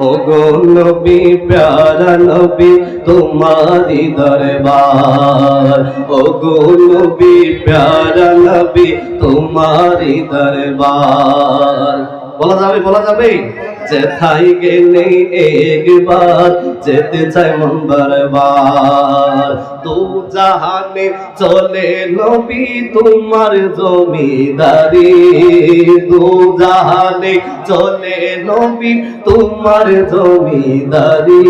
ও গো নবী প্যারা নবী তোমারি দরবার। ও গো নবী প্যারা নবী তোমারি দরবার। বলা যাবে বলা যাবে? যেথায় গেলে একবার যেতে চাই মন বারবার। তু জাহানে চলে নবী, তোমার জমিদারি। দু জাহানে চলে নবী, তোমার জমিদারি।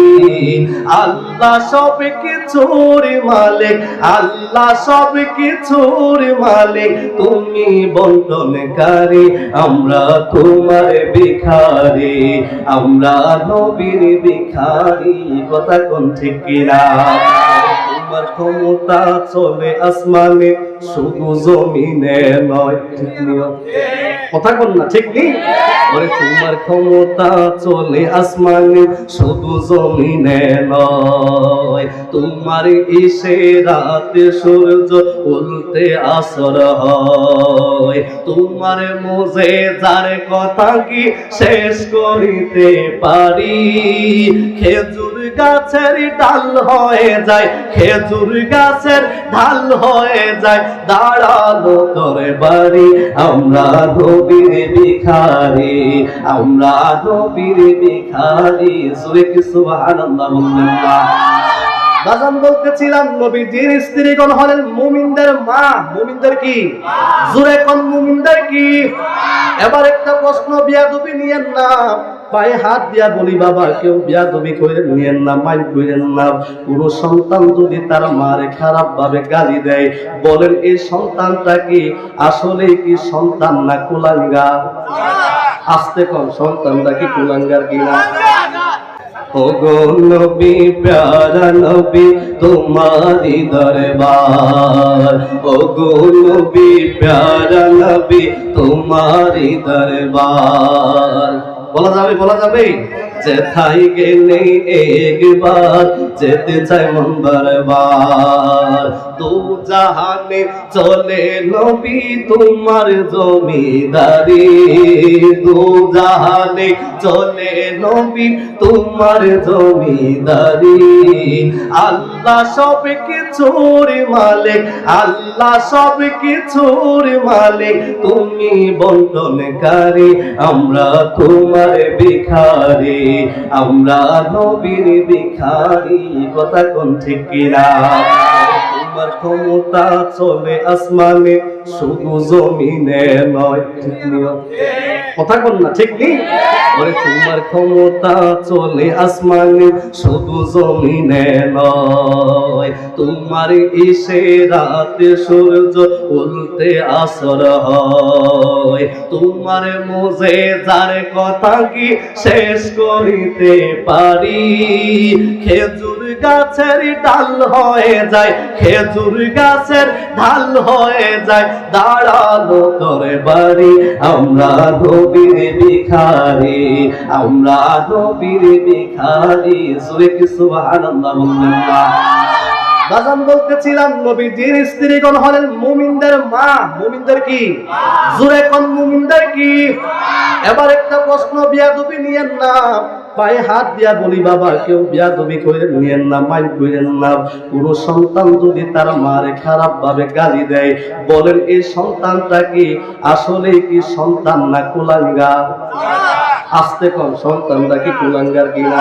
আল্লাহ সব কিছুর মালিক, আল্লাহ সব কিছুর মালিক। তুমি বন্টনকারী, আমরা তোমার ভিখারি। আমরা নবীর ভিখারি কথা কোন থেকে কিনা? তোমার ক্ষমতা চলে আসমানে, শুধু জমিনে নয় কথা কোন না, ঠিক নেই ওরে তোমার ক্ষমতা চলে আসমানে, শুধু জমিনে নয়, তোমার ইসে রাতে সূর্য উল্টে আসর হয়। তোমার মোজে যার কথা কি শেষ করিতে পারি? খেজুর গাছের ডাল হয়ে যায়, খেজুর গাছের ঢাল হয়ে যায়, দাঁড়াল তোর বাড়ি। আমরা ধবির বিখারি আমরা ধবির বিখারি সুরে কি সুবহানাল্লাহ বললেন? বাজান বলতেছিলাম, নবীজির স্ত্রীগণ হলেন মুমিনদের মা। মুমিনদের কি? জুরে কোন মুমিনদের কি? এবার একটা প্রশ্ন, বিয়াদবি নিয়েন না। পায়ে হাত দিয়া বলি, বাবা, কেউ নিয়েন না করেন না। সন্তান যদি তার মারে খারাপ ভাবে গালি দেয়, বলেন এই সন্তানটা কি? আসলে কি সন্তান না কুলাঙ্গার? আসতে কম, সন্তানটা কি কুলাঙ্গার কিনা? ও গো নবী প্যারা নবী, তোমারি দরবার। ওগো নবী প্যারা নবী, তোমারি দরবার। বলা যাবে বলা যাবে যেতে চাই মন বারবার। দু জাহানে চলে নবী, তোমার জমিদারি। দু জাহানে চলে নবী, তোমার জমিদারি। আল্লাহ সব কিছুর মালিক, আল্লাহ সব কিছুর মালিক। তুমি বন্টনকারী, আমরা তোমার ভিখারি। আমরা নবীর ভিখারি কথা কোন ঠিক কিনা? তোমার ক্ষমতা চলে আসমানে, শুধু জমিনে নয় কথা কোন না, ঠিক নেই? তোমার ক্ষমতা চলে আসমানে, শুধু জমিনে নয়, তোমার ইসে রাতে সূর্য উল্টে আসর হয়, তোমার মোজে যার কথা কি শেষ করিতে পারি? খেজুর গাছের ডাল হয়ে যায়, খেজুর গাছের ঢাল হয়ে যায়। দাঁড়াল তোর বাড়ি, আমরা নবীর ভিখারি, আমরা নবীর ভিখারি। সুরে কি সুবহানাল্লাহ বললেন বাজান বলতেছিলাম, নবীজির স্ত্রীগণ হলেন মুমিনদের মা। মুমিনদের কি? জুরে কোন, মুমিনদের কি? এবার একটা প্রশ্ন, বিয়াদবি নিয়েন না। পায়ে হাত দিয়া বলি, বাবা, কেউ বিয়াদবি করে নিয়েন না মাইন করেন না। কোন সন্তান যদি তার মারে খারাপ ভাবে গালি দেয়, বলেন এই সন্তানটা কি? আসলে কি সন্তান না কুলাঙ্গার? আসতে কম সন্তানটা কি কুলাঙ্গার কিনা?